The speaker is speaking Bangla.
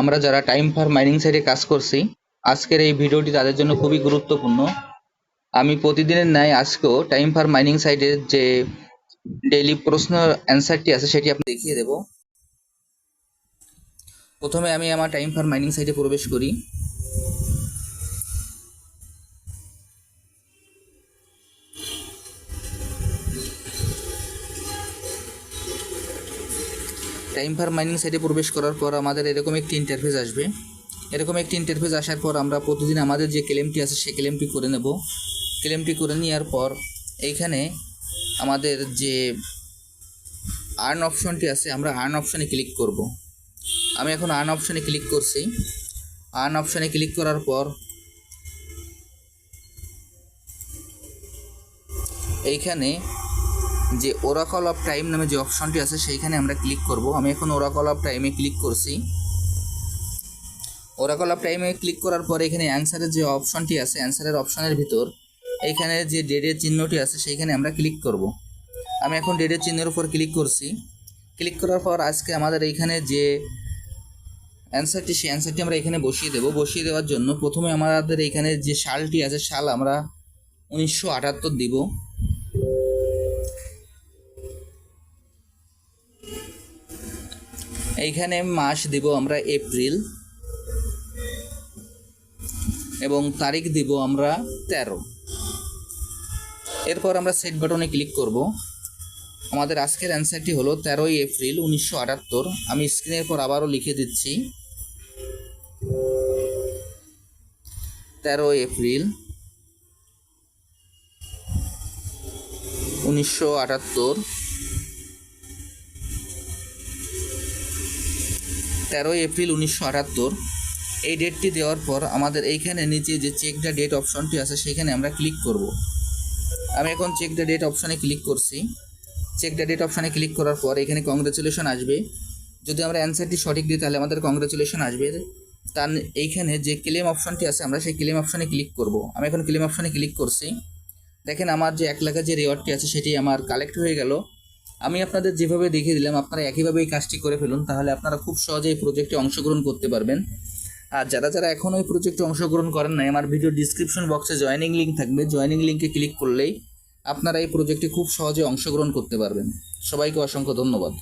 আমরা যারা টাইম ফার মাইনিং সাইটে কাজ করছি, আজকের এই ভিডিওটি তাদের জন্য খুবই গুরুত্বপূর্ণ। আমি প্রতিদিনের ন্যায় আজকেও টাইম ফার মাইনিং সাইটের যে ডেইলি প্রশ্ন অ্যান্সারটি আছে সেটি আপনি দেখিয়ে দেব। প্রথমে আমি আমার টাইম ফার মাইনিং সাইটে প্রবেশ করি। টাইম ফার মাইনিং সাইটে প্রবেশ করার পর আমাদের এরকম একটি ইন্টারফেস আসবে। এরকম একটি ইন্টারফেস আসার পর আমরা প্রতিদিন আমাদের যে ক্লেমটি আছে, সেই ক্লেমটি করে নেব। ক্লেমটি করে নেওয়ার পর এইখানে আমাদের যে আর্ন অপশনটি আছে, আমরা আর্ন অপশনে ক্লিক করব। আমি এখন আর্ন অপশনে ক্লিক করছি। আর্ন অপশনে ক্লিক করার পর এইখানে যে ওরাকল অফ টাইম নামে যে অপশনটি আছে, সেইখানে আমরা ক্লিক করব। আমি এখন ওরাকল অফ টাইমে ক্লিক করছি। ওরাকল অফ টাইমে ক্লিক করার পরে এখানে অ্যান্সারের যে অপশনটি আছে অ্যান্সারের অপশনের ভিতর, এইখানে যে ডেটের চিহ্নটি আছে, সেইখানে আমরা ক্লিক করব। আমি এখন ডেটের চিহ্নের উপর ক্লিক করছি। ক্লিক করার পর আজকে আমাদের এইখানে যে অ্যান্সারটি সেই অ্যান্সারটি আমরা এখানে বসিয়ে দেব। বসিয়ে দেওয়ার জন্য প্রথমে আমাদের এইখানে যে সালটি আছে, সাল আমরা উনিশশো আটাত্তর দিব। এইখানে মাস দিব আমরা এপ্রিল। এবং তারিখ দিব আমরা তেরো। এরপর আমরা সেট বাটনে ক্লিক করব। আমাদের আজকের অ্যান্সারটি হলো তেরোই এপ্রিল উনিশশো আটাত্তর। আমি স্ক্রিনের পর আবারও লিখে দিচ্ছি। তেরো এপ্রিল উনিশশো আটাত্তর। তেরোই এপ্রিল উনিশশো আটাত্তর। এই ডেটটি দেওয়ার পর আমাদের এইখানে নিচে যে চেক দ্য ডেট অপশনটি আছে, সেখানে আমরা ক্লিক করব। আমি এখন চেক দ্য ডেট অপশনে ক্লিক করছি। চেক দ্য ডেট অপশনে ক্লিক করার পর এখানে কংগ্রেচুলেশন আসবে। যদি আমরা অ্যান্সারটি সঠিক দিই, তাহলে আমাদের কংগ্রেচুলেশন আসবে। তার এইখানে যে ক্লেম অপশনটি আছে, আমরা সেই ক্লেম অপশনে ক্লিক করব। আমি এখন ক্লেম অপশনে ক্লিক করছি। দেখেন আমার যে এক লাখের যে রেওয়ার্ডটি আছে, সেটি আমার কালেক্ট হয়ে গেল। আমি আপনাদের যেভাবে দেখিয়ে দিলাম, আপনারা একইভাবে এই কাজটি করে ফেলুন, তাহলে আপনারা খুব সহজে এই প্রজেক্টে অংশগ্রহণ করতে পারবেন। আর যারা যারা এখনও এই প্রজেক্টে অংশগ্রহণ করেন নাই, আমার ভিডিও ডিসক্রিপশন বক্সে জয়নিং লিঙ্ক থাকবে। জয়নিং লিঙ্কে ক্লিক করলেই আপনারা এই প্রজেক্টে খুব সহজে অংশগ্রহণ করতে পারবেন। সবাইকে অসংখ্য ধন্যবাদ।